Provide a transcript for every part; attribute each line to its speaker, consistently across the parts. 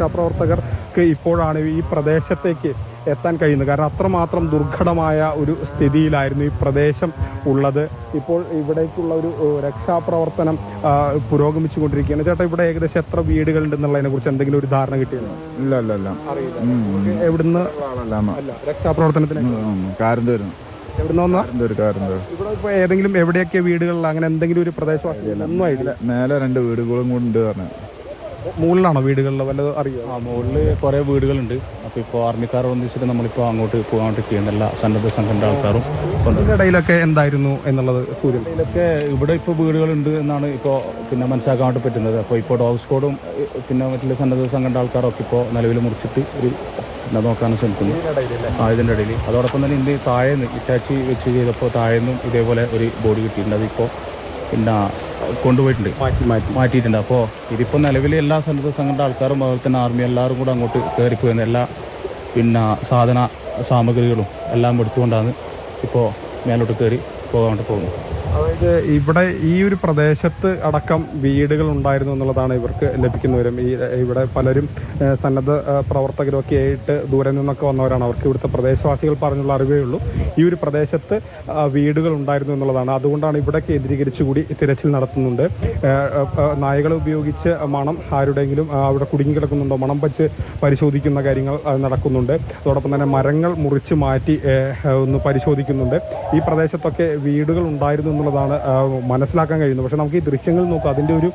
Speaker 1: രക്ഷാപ്രവർത്തകർക്ക് ഇപ്പോഴാണ് ഈ പ്രദേശത്തേക്ക് എത്താൻ കഴിയുന്നത്. കാരണം അത്രമാത്രം ദുർഘടമായ ഒരു സ്ഥിതിയിലായിരുന്നു ഈ പ്രദേശം ഉള്ളത്. ഇപ്പോൾ ഇവിടേക്കുള്ള ഒരു രക്ഷാപ്രവർത്തനം പുരോഗമിച്ചു കൊണ്ടിരിക്കുകയാണ് ചേട്ടാ ഇവിടെ ഏകദേശം എത്ര വീടുകളുണ്ട് എന്നുള്ളതിനെ കുറിച്ച് എന്തെങ്കിലും ഒരു ധാരണ കിട്ടിയോ
Speaker 2: ഇല്ല ഇല്ല ഇല്ല.
Speaker 1: അറിയില്ല. എവിടുന്ന്? രക്ഷാപ്രവർത്തനത്തിന്.
Speaker 2: കാരന്തൂര്
Speaker 1: ഇവിടെ ഏതെങ്കിലും എവിടെയൊക്കെ വീടുകളിൽ അങ്ങനെ എന്തെങ്കിലും ഒരു ആയിട്ടില്ല.
Speaker 2: മേലെ രണ്ട് വീടുകളും കൂടി ഉണ്ട് പറഞ്ഞു.
Speaker 1: മുകളിലാണോ വീടുകളിലോ? വല്ലതും അറിയോ?
Speaker 3: ആ മുകളിൽ കുറേ വീടുകളുണ്ട്. അപ്പോൾ ഇപ്പോൾ ആർമിക്കാർ ഒന്നിച്ചിട്ട് നമ്മളിപ്പോൾ അങ്ങോട്ട് പോകാണ്ടിരിക്കുകയാണ് എല്ലാ സന്നദ്ധ സംഘടന ആൾക്കാരും
Speaker 1: ഇടയിലൊക്കെ എന്തായിരുന്നു എന്നുള്ളത് സൂര്യൻ
Speaker 3: ഇതിലൊക്കെ ഇവിടെ ഇപ്പോൾ വീടുകളുണ്ട് എന്നാണ് ഇപ്പോ പിന്നെ മനസ്സിലാക്കാൻ വേണ്ടി പറ്റുന്നത്. അപ്പോൾ ഇപ്പോൾ ഡോഗ് സ്കോഡും പിന്നെ മറ്റുള്ള സന്നദ്ധ സംഘടന ആൾക്കാരൊക്കെ ഇപ്പോൾ നിലവിൽ മുറിച്ചിട്ട് ഒരു പിന്നെ നോക്കാനും ശ്രമിക്കുന്നു. ആ ഇതിന്റെ ഇടയിൽ. അതോടൊപ്പം തന്നെ ഇന്ത്യ താഴെ നിന്ന് ഇറ്റാച്ചി വെച്ച് ചെയ്തപ്പോൾ താഴെ നിന്നും ഇതേപോലെ ഒരു ബോഡി കിട്ടിയിട്ടുണ്ട്. അതിപ്പോൾ പിന്നെ കൊണ്ടുപോയിട്ടുണ്ട്.
Speaker 1: മാറ്റി മാറ്റി.
Speaker 3: മാറ്റിയിട്ടുണ്ട്. അപ്പോൾ ഇതിപ്പോൾ നിലവിൽ എല്ലാ സന്നദ്ധ സംഘടന ആൾക്കാരും അതുപോലെ തന്നെ ആർമി എല്ലാവരും കൂടെ അങ്ങോട്ട് കയറിപ്പോയിരുന്നു എല്ലാ പിന്നെ സാധന സാമഗ്രികളും എല്ലാം എടുത്തുകൊണ്ടാണ് ഇപ്പോൾ മേലോട്ട് കയറി പോകാൻ വേണ്ടി പോകുന്നത്.
Speaker 1: അതായത് ഇവിടെ ഈ ഒരു പ്രദേശത്ത് അടക്കം വീടുകൾ ഉണ്ടായിരുന്നു എന്നുള്ളതാണ് ഇവർക്ക് ലഭിക്കുന്നവരും ഈ ഇവിടെ പലരും സന്നദ്ധ പ്രവർത്തകരൊക്കെ ആയിട്ട് ദൂരെ നിന്നൊക്കെ വന്നവരാണ്. അവർക്ക് ഇവിടുത്തെ പ്രദേശവാസികൾ പറഞ്ഞുള്ള അറിവേ ഉള്ളൂ. ഈ ഒരു പ്രദേശത്ത് വീടുകൾ ഉണ്ടായിരുന്നു എന്നുള്ളതാണ്. അതുകൊണ്ടാണ് ഇവിടെ കേന്ദ്രീകരിച്ചുകൂടി തിരച്ചിൽ നടത്തുന്നുണ്ട്. നായകളെ ഉപയോഗിച്ച് മണം ആരുടെയെങ്കിലും അവിടെ കുടുങ്ങി കിടക്കുന്നുണ്ടോ മണം വെച്ച് പരിശോധിക്കുന്ന കാര്യങ്ങൾ നടക്കുന്നുണ്ട്. അതോടൊപ്പം തന്നെ മരങ്ങൾ മുറിച്ച് മാറ്റി ഒന്ന് പരിശോധിക്കുന്നുണ്ട്. ഈ പ്രദേശത്തൊക്കെ വീടുകൾ ഉണ്ടായിരുന്നു എന്നുള്ളതാണ് മനസ്സിലാക്കാൻ കഴിയുന്നത്. പക്ഷേ നമുക്ക് ഈ ദൃശ്യങ്ങൾ നോക്കാം അതിന്റെ ഒരു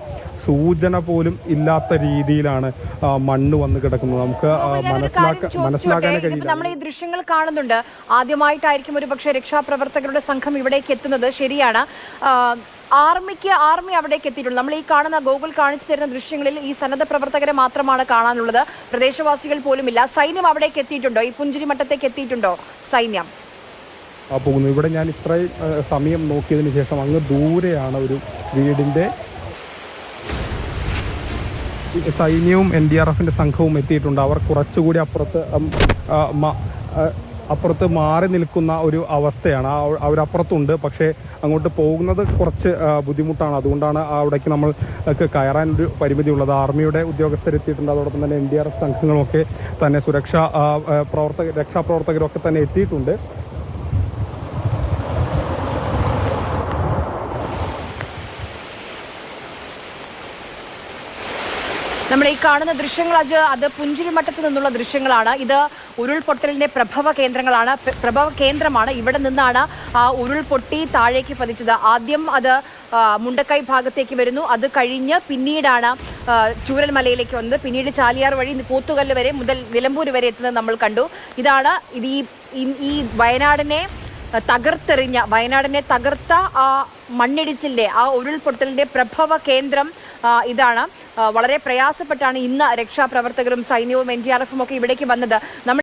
Speaker 1: സൂചന പോലും ഇല്ലാത്ത രീതിയിലാണ് മണ്ണ് വന്ന് കിടക്കുന്നത്. നമുക്ക് മനസ്സിലാക്കാൻ കഴിയില്ല.
Speaker 4: നമ്മൾ ഈ ദൃശ്യങ്ങൾ കാണുന്നുണ്ട്. ആദ്യമായിട്ടായിരിക്കും ഒരു പക്ഷേ രക്ഷാപ്രവർത്തകരുടെ സംഘം ഇവിടേക്ക് എത്തുന്നത്. ശരിയാണ്. ആർമിക്ക് ആർമി അവിടേക്ക് എത്തിയിട്ടുണ്ട്. നമ്മൾ ഈ കാണുന്ന ഗൂഗിൾ കാണിച്ചു തരുന്ന ദൃശ്യങ്ങളിൽ ഈ സന്നദ്ധ പ്രവർത്തകരെ മാത്രമാണ് കാണാനുള്ളത്. പ്രദേശവാസികൾ പോലുമില്ല. സൈന്യം അവിടേക്ക് എത്തിയിട്ടുണ്ടോ? ഈ പുഞ്ചിരിമട്ടത്തേക്ക് എത്തിയിട്ടുണ്ടോ സൈന്യം?
Speaker 1: പോകുന്നു. ഇവിടെ ഞാൻ ഇത്രയും സമയം നോക്കിയതിന് ശേഷം അങ്ങ് ദൂരെയാണ് ഒരു വീടിന്റെ സൈന്യവും എൻ ഡി ആർ എഫിന്റെ സംഘവും എത്തിയിട്ടുണ്ട്. അവർ കുറച്ചുകൂടി അപ്പുറത്ത് അപ്പുറത്ത് മാറി നിൽക്കുന്ന ഒരു അവസ്ഥയാണ്. അവരപ്പുറത്തുണ്ട്. പക്ഷേ അങ്ങോട്ട് പോകുന്നത് കുറച്ച് ബുദ്ധിമുട്ടാണ്. അതുകൊണ്ടാണ് അവിടേക്ക് നമ്മൾ കയറാൻ ഒരു പരിമിതി ഉള്ളത് ആർമിയുടെ ഉദ്യോഗസ്ഥരെത്തിയിട്ടുണ്ട് അതോടൊപ്പം തന്നെ എൻ ഡി ആർ എഫ് സംഘങ്ങളൊക്കെ തന്നെ സുരക്ഷാ പ്രവർത്തക രക്ഷാപ്രവർത്തകരൊക്കെ തന്നെ എത്തിയിട്ടുണ്ട്.
Speaker 4: നമ്മൾ ഈ കാണുന്ന ദൃശ്യങ്ങൾ അത് അത് പുഞ്ചിരിമട്ടത്ത് നിന്നുള്ള ദൃശ്യങ്ങളാണ്. ഇത് ഉരുൾപൊട്ടലിന്റെ പ്രഭവ കേന്ദ്രങ്ങളാണ്. പ്രഭവ കേന്ദ്രമാണ്. ഇവിടെ നിന്നാണ് ആ ഉരുൾപൊട്ടി താഴേക്ക് പതിച്ചത്. ആദ്യം അത് മുണ്ടക്കൈ ഭാഗത്തേക്ക് വരുന്നു. അത് കഴിഞ്ഞ് പിന്നീടാണ് ചൂരൽമലയിലേക്ക് വന്നത്. പിന്നീട് ചാലിയാർ വഴി പോത്തുകല്ല് വരെ മുതൽ നിലമ്പൂർ വരെ എത്തുന്നത് നമ്മൾ കണ്ടു. ഇതാണ് ഇത് ഈ വയനാടിനെ തകർത്തെറിഞ്ഞ വയനാടിനെ തകർത്ത ആ മണ്ണിടിച്ചിലിന്റെ ആ ഉരുൾപൊട്ടലിന്റെ പ്രഭവ കേന്ദ്രം ഇതാണ്. വളരെ പ്രയാസപ്പെട്ടാണ് ഇന്ന് രക്ഷാപ്രവർത്തകരും സൈന്യവും എൻ ഒക്കെ ഇവിടേക്ക് വന്നത്. നമ്മൾ